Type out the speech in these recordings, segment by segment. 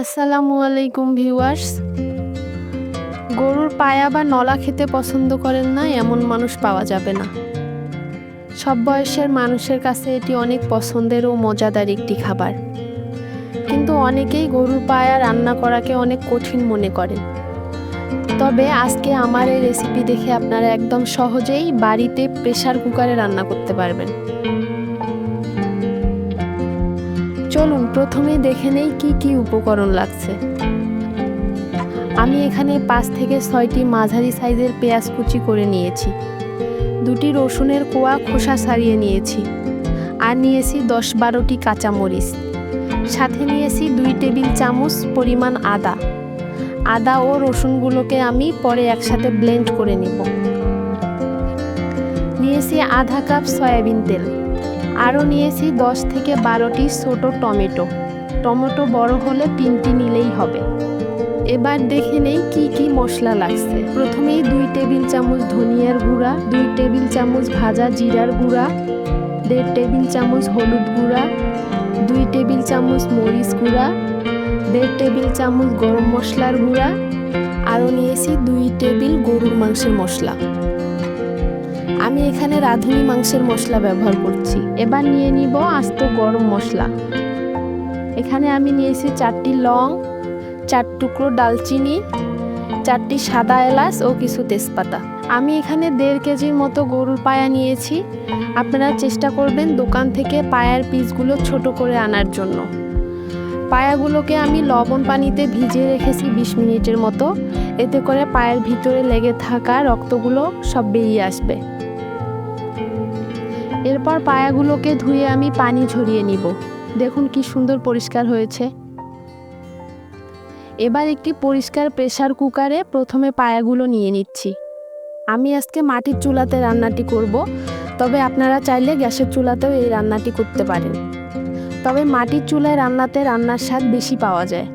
আসসালামু আলাইকুম ভিউয়ার্স। গরুর পায়া বা নলা খেতে পছন্দ করেন না, এমন মানুষ পাওয়া যাবে না। সব বয়সের মানুষের কাছে এটি অনেক পছন্দের ও মজাদার একটি খাবার। কিন্তু অনেকেই গরুর পায়া রান্না করাকে অনেক কঠিন মনে করেন। তবে আজকে আমার এই রেসিপি দেখে আপনারা একদম সহজেই বাড়িতে প্রেসার কুকারে রান্না করতে পারবেন। চলুন প্রথমে দেখে নেই কি কি উপকরণ লাগছে। আমি এখানে পাঁচ থেকে ছয়টি মাঝারি সাইজের পেঁয়াজ কুচি করে নিয়েছি। দুটি রসুনের কোয়া খোসা সারিয়ে নিয়েছি। আর নিয়েছি দশ বারোটি কাঁচামরিচ। সাথে নিয়েছি দুই টেবিল চামচ পরিমাণ আদা। আদা ও রসুনগুলোকে আমি পরে একসাথে ব্লেন্ড করে নিব। নিয়েছি আধা কাপ সয়াবিন তেল। আরও নিয়েছি দশ থেকে বারোটি ছোট টমেটো। টমেটো বড় হলে তিনটি নিলেই হবে। এবার দেখে নেই কি কি মশলা লাগছে। প্রথমেই দুই টেবিল চামচ ধনিয়ার গুঁড়া, দুই টেবিল চামচ ভাজা জিরার গুঁড়া, দেড় টেবিল চামচ হলুদ গুঁড়া, দুই টেবিল চামচ মরিচ গুঁড়া, দেড় টেবিল চামচ গরম মশলার গুঁড়া, আরও নিয়েছি দুই টেবিল গরুর মাংসের মশলা। আমি এখানে রাঁধুনি মাংসের মশলা ব্যবহার করছি। এবার নিয়ে নিব আস্ত গরম মশলা। এখানে আমি নিয়েছি চারটি লং, চার টুকরো ডালচিনি, চারটি সাদা এলাচ ও কিছু তেজপাতা। আমি এখানে দেড় কেজির মতো গরুর পায়া নিয়েছি। আপনারা চেষ্টা করবেন দোকান থেকে পায়ার পিসগুলো ছোট করে আনার জন্য। পায়াগুলোকে আমি লবণ পানিতে ভিজিয়ে রেখেছি বিশ মিনিটের মতো। এতে করে পায়ের ভিতরে লেগে থাকা রক্তগুলো সব বেরিয়ে আসবে। এরপর পায়াগুলোকে ধুয়ে আমি পানি ঝরিয়ে নিব। দেখুন কি সুন্দর পরিষ্কার হয়েছে। এবার একটি পরিষ্কার প্রেসার কুকারে প্রথমে পায়াগুলো নিয়ে নিচ্ছি। আমি আজকে মাটির চুলাতে রান্নাটি করব, তবে আপনারা চাইলে গ্যাসের চুলাতেও এই রান্নাটি করতে পারেন। তবে মাটির চুলায় রান্নাতে রান্নার স্বাদ বেশি পাওয়া যায়।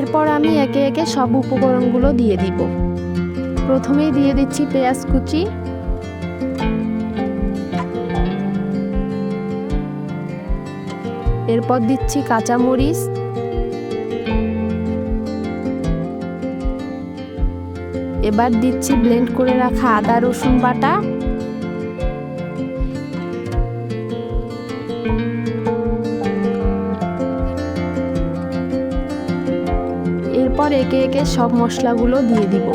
এরপর আমি একে একে সব উপকরণগুলো দিয়ে দিব। প্রথমেই দিয়ে দিচ্ছি পেঁয়াজ কুচি। এরপর দিচ্ছি কাঁচামরিচ। এবার দিচ্ছি ব্লেন্ড করে রাখা আদা রসুন বাটা। এরপর একে একে সব মশলাগুলো দিয়ে দিব।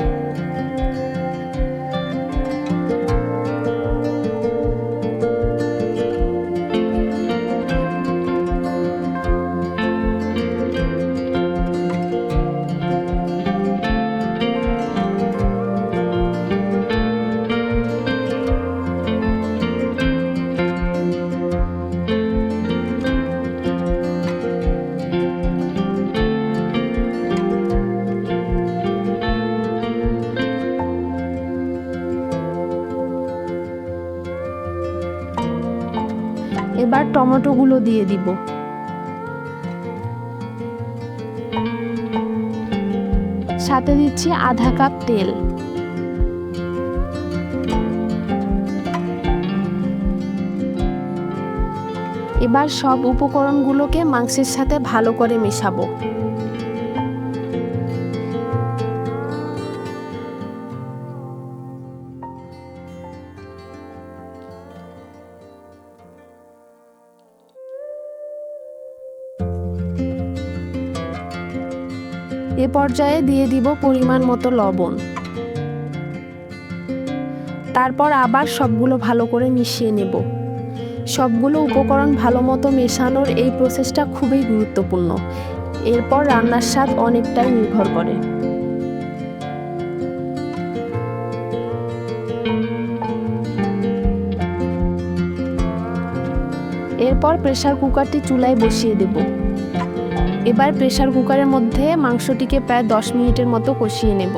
এবার টমেটোগুলো দিয়ে দিব। সাথে দিচ্ছি আধা কাপ তেল। এবার সব উপকরণগুলোকে মাংসের সাথে ভালো করে মেশাবো। এ পর্যায়ে দিয়ে দিব পরিমাণ মতো লবণ। তারপর আবার সবগুলো ভালো করে মিশিয়ে নেব। সবগুলো উপকরণ ভালো মতো মেশানোর এই প্রসেসটা খুবই গুরুত্বপূর্ণ। এরপর রান্নার স্বাদ অনেকটাই নির্ভর করে। এরপর প্রেসার কুকারটি চুলায় বসিয়ে দেবো। এবার প্রেশার কুকারের মধ্যে মাংসটিকে প্রায় দশ মিনিটের মতো কষিয়ে নেব।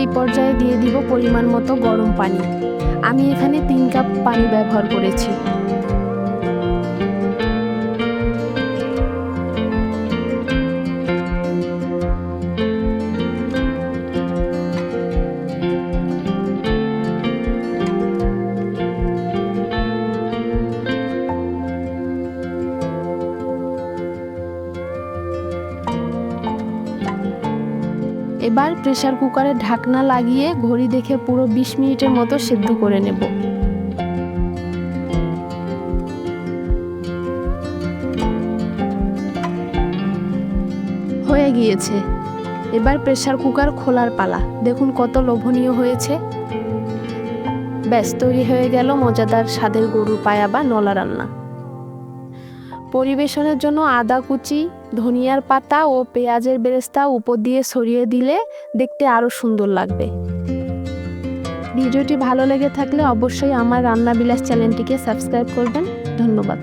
এই পর্যায়ে দিয়ে দিব পরিমাণ মতো গরম পানি। আমি এখানে তিন কাপ পানি ব্যবহার করেছি। এবার প্রেশার কুকারে ঢাকনা লাগিয়ে ঘড়ি দেখে পুরো বিশ মিনিটের মতো সেদ্ধ করে নেব। হয়ে গিয়েছে। এবার প্রেশার কুকার খোলার পালা। দেখুন কত লোভনীয় হয়েছে। ব্যাস, তৈরি হয়ে গেল মজাদার স্বাদের গরুর পায়া বা নলা রান্না। পরিবেশনের জন্য আদা কুচি, ধনিয়ার পাতা ও পেঁয়াজের বেরেস্তা উপর দিয়ে সরিয়ে দিলে দেখতে আরও সুন্দর লাগবে। ভিডিওটি ভালো লেগে থাকলে অবশ্যই আমার রান্নাবিলাস চ্যানেলটিকে সাবস্ক্রাইব করবেন। ধন্যবাদ।